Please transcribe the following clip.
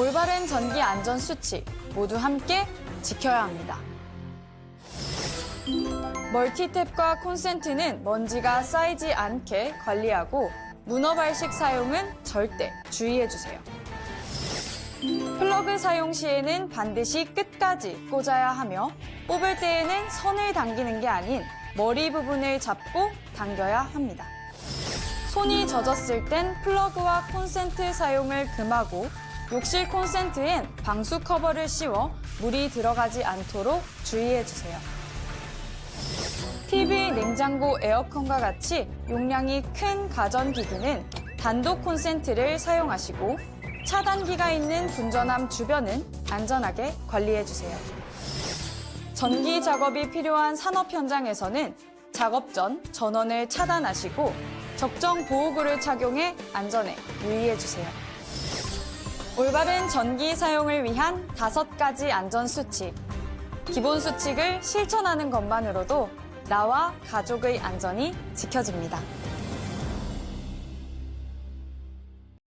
올바른 전기 안전 수칙 모두 함께 지켜야 합니다. 멀티탭과 콘센트는 먼지가 쌓이지 않게 관리하고 문어 발식 사용은 절대 주의해 주세요. 플러그 사용 시에는 반드시 끝까지 꽂아야 하며 뽑을 때에는 선을 당기는 게 아닌 머리 부분을 잡고 당겨야 합니다. 손이 젖었을 땐 플러그와 콘센트 사용을 금하고 욕실 콘센트엔 방수 커버를 씌워 물이 들어가지 않도록 주의해 주세요. TV, 냉장고, 에어컨과 같이 용량이 큰 가전기기는 단독 콘센트를 사용하시고 차단기가 있는 분전함 주변은 안전하게 관리해 주세요. 전기 작업이 필요한 산업 현장에서는 작업 전 전원을 차단하시고 적정 보호구를 착용해 안전에 유의해 주세요. 올바른 전기 사용을 위한 다섯 가지 안전 수칙. 기본 수칙을 실천하는 것만으로도 나와 가족의 안전이 지켜집니다.